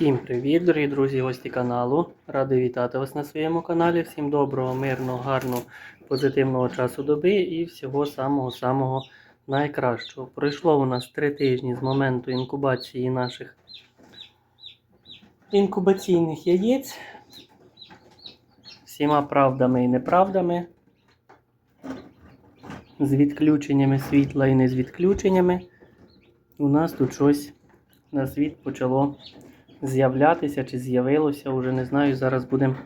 Всім привіт, дорогі друзі, гості каналу. Радий вітати вас на своєму каналі. Всім доброго, мирного, гарного, позитивного часу доби і всього самого-самого найкращого. Пройшло у нас три тижні з моменту інкубації наших інкубаційних яєць. Всіма правдами і неправдами. З відключеннями світла і не з відключеннями. У нас тут щось на світ почало з'являтися чи з'явилося, вже не знаю, зараз будемо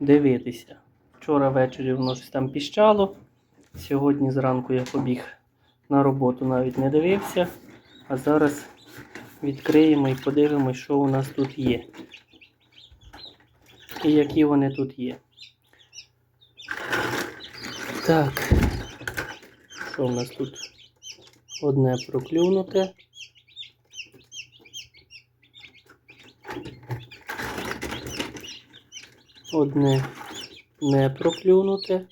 дивитися. Вчора ввечері воно щось там піщало. Сьогодні зранку я побіг на роботу, навіть не дивився. А зараз відкриємо і подивимось, що у нас тут є. І які вони тут є. Так. Що в нас тут? Одне проклюнуте. Одне не проклюнуте.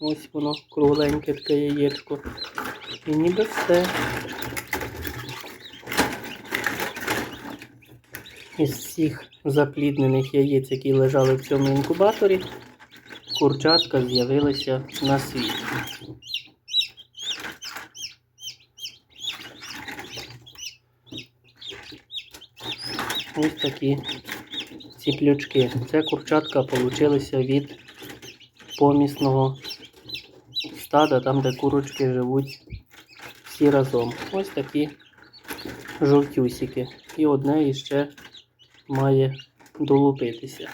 Ось воно кругленьке таке яєчко. І ніби все. Із всіх запліднених яєць, які лежали в цьому інкубаторі, курчатка з'явилися на світ. Ось такі ціплючки. Це курчатка получилися від помісного стада, там де курочки живуть всі разом. Ось такі жовтюсики. І одне іще має долупитися.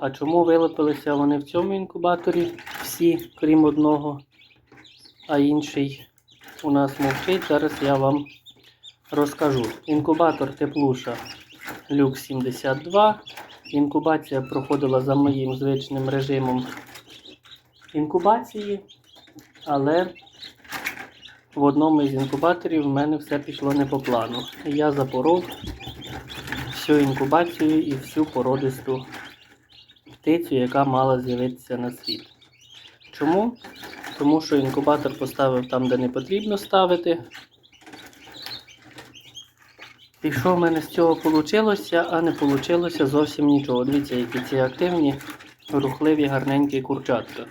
А чому вилупилися вони в цьому інкубаторі? Всі, крім одного, а інший у нас мовчить. Зараз я вам розкажу. Інкубатор теплуша Люк 72. Інкубація проходила за моїм звичним режимом інкубації, але в одному із інкубаторів в мене все пішло не по плану. Я запоров всю інкубацію і всю породисту птицю, яка мала з'явитися на світ. Чому? Тому що інкубатор поставив там, де не потрібно ставити. І що в мене з цього вийшло, а не вийшло зовсім нічого. Дивіться, які ці активні, рухливі, гарненькі курчатка.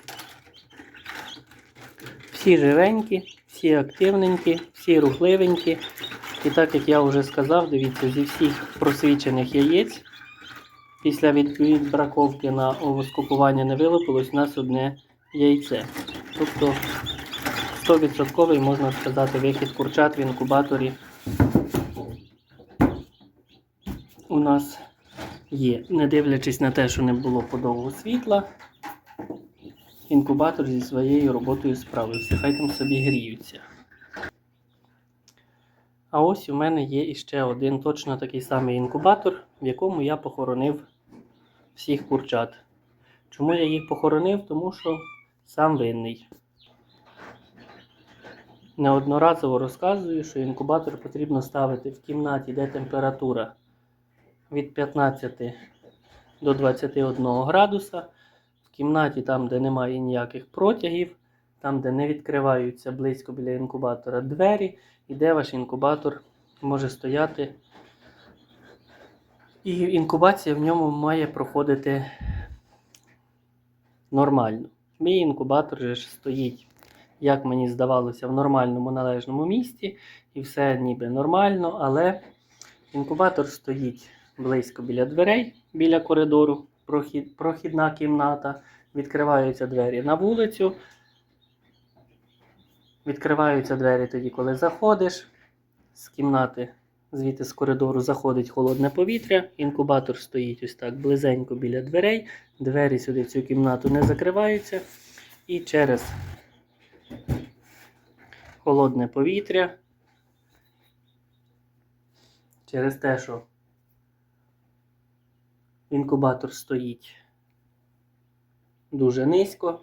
Всі живенькі, всі активненькі, всі рухливенькі. І так як я вже сказав, дивіться, зі всіх просвічених яєць після від- відбраковки на овоскупування не вилупилось у нас одне яйце. Тобто 100% можна сказати вихід курчат в інкубаторі у нас є. Не дивлячись на те, що не було подовго світла, інкубатор зі своєю роботою справився. Хай там собі гріються. А ось у мене є іще один точно такий самий інкубатор, в якому я похоронив всіх курчат. Чому я їх похоронив? Тому що сам винний. Неодноразово розказую, що інкубатор потрібно ставити в кімнаті, де температура від 15 до 21 градуса. В кімнаті, там, де немає ніяких протягів, там, де не відкриваються близько біля інкубатора двері, і де ваш інкубатор може стояти. І інкубація в ньому має проходити нормально. Мій інкубатор же ж стоїть, як мені здавалося, в нормальному належному місці, і все ніби нормально, але інкубатор стоїть близько біля дверей, біля коридору, прохід, прохідна кімната. Відкриваються двері на вулицю. Відкриваються двері тоді, коли заходиш. З кімнати, звідти з коридору заходить холодне повітря. Інкубатор стоїть ось так близенько біля дверей. Двері сюди в цю кімнату не закриваються. І через холодне повітря. Через те, що інкубатор стоїть дуже низько.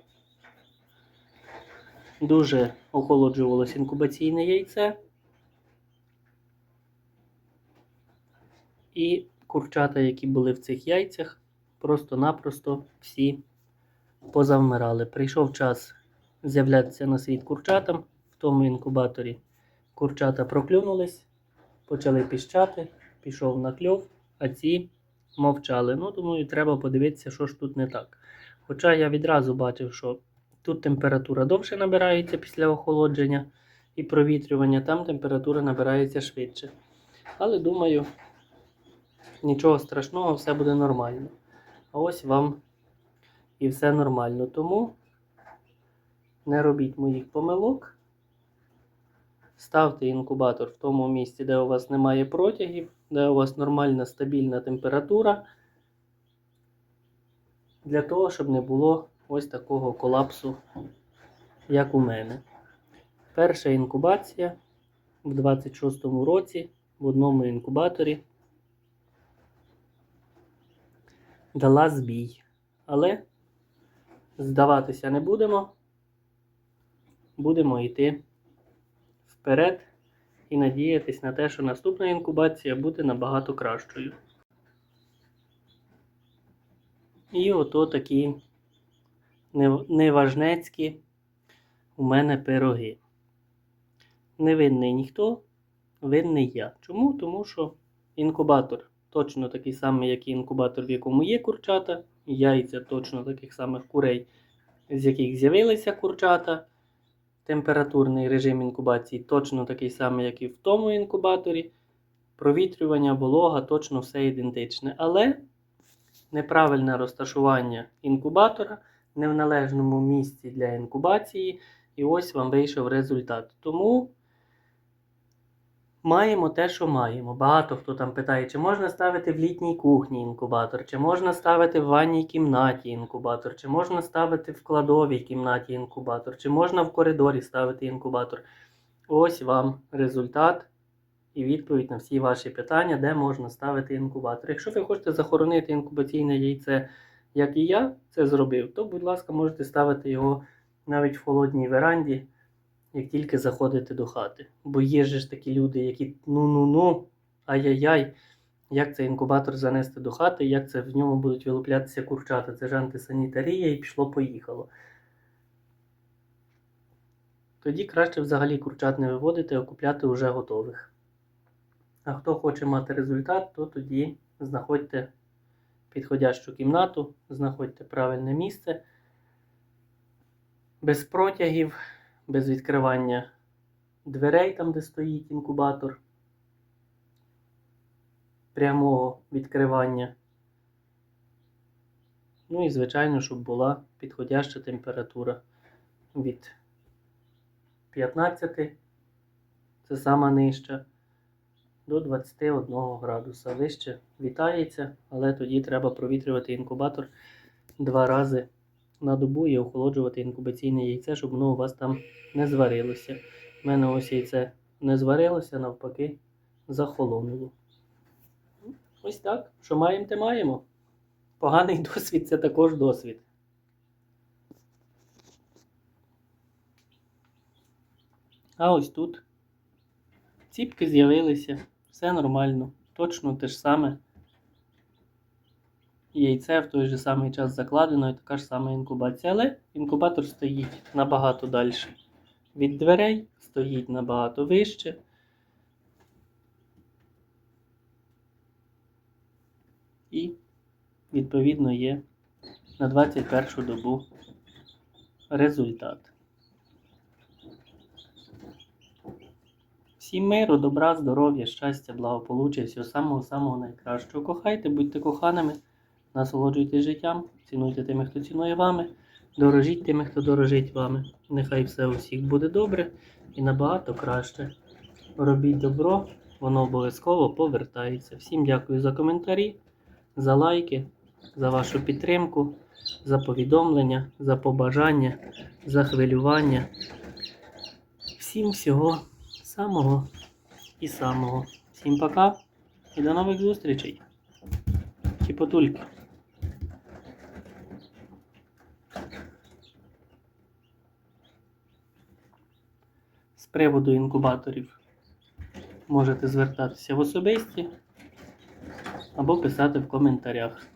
Дуже охолоджувалось інкубаційне яйце. І курчата, які були в цих яйцях, просто-напросто всі позавмирали. Прийшов час з'являтися на світ курчатам в тому інкубаторі. Курчата проклюнулись, почали піщати, пішов на кльов, а ці мовчали. Ну, думаю, треба подивитися, що ж тут не так. Хоча я відразу бачив, що тут температура довше набирається після охолодження і провітрювання, там температура набирається швидше. Але думаю, нічого страшного, все буде нормально. А ось вам і все нормально. Тому не робіть моїх помилок. Ставте інкубатор в тому місці, де у вас немає протягів, де у вас нормальна стабільна температура. Для того, щоб не було ось такого колапсу, як у мене. Перша інкубація в 26-му році в одному інкубаторі дала збій. Але здаватися не будемо. Будемо йти вперед і надіятись на те, що наступна інкубація буде набагато кращою. І ото такі неважнецькі у мене пироги. Не винний ніхто, винний я. Чому? Тому що інкубатор точно такий самий, як і інкубатор, в якому є курчата, яйця точно таких самих курей, з яких з'явилися курчата. Температурний режим інкубації точно такий самий, як і в тому інкубаторі. Провітрювання, волога, точно все ідентичне. Але неправильне розташування інкубатора не в належному місці для інкубації. І ось вам вийшов результат. Тому маємо те, що маємо. Багато хто там питає, чи можна ставити в літній кухні інкубатор, чи можна ставити в ванній кімнаті інкубатор, чи можна ставити в кладовій кімнаті інкубатор, чи можна в коридорі ставити інкубатор. Ось вам результат і відповідь на всі ваші питання, де можна ставити інкубатор. Якщо ви хочете захоронити інкубаційне яйце, як і я це зробив, то, будь ласка, можете ставити його навіть в холодній веранді, як тільки заходите до хати. Бо є ж такі люди, які ну-ну-ну, ай-яй-яй, як цей інкубатор занести до хати, як це в ньому будуть вилуплятися курчата. Це ж антисанітарія і пішло-поїхало. Тоді краще взагалі курчат не виводити, а купляти вже готових. А хто хоче мати результат, то тоді знаходьте підходящу кімнату, знаходьте правильне місце, без протягів, без відкривання дверей, там, де стоїть інкубатор, прямого відкривання. Ну і, звичайно, щоб була підходяща температура від 15, це сама нижча, до 21 градуса. Вище вітається, але тоді треба провітрювати інкубатор два рази на добу і охолоджувати інкубаційне яйце, щоб воно у вас там не зварилося. У мене ось яйце не зварилося, навпаки, захолонуло. Ось так. Що маємо, те маємо. Поганий досвід це також досвід. А ось тут ціпки з'явилися, все нормально, точно те ж саме. Яйце в той же самий час закладено і така ж сама інкубація. Але інкубатор стоїть набагато далі. Від дверей стоїть набагато вище. І, відповідно, є на 21 добу результат. Всім миру, добра, здоров'я, щастя, благополуччя, всього самого-самого найкращого. Кохайте, будьте коханими, насолоджуйтесь життям, цінуйте тими, хто цінує вами, дорожіть тими, хто дорожить вами. Нехай все у всіх буде добре і набагато краще. Робіть добро, воно обов'язково повертається. Всім дякую за коментарі, за лайки, за вашу підтримку, за повідомлення, за побажання, за хвилювання. Всім всього самого і самого. Всім пока і до нових зустрічей. Чіпотульки. Приводу інкубаторів можете звертатися в особисті або писати в коментарях.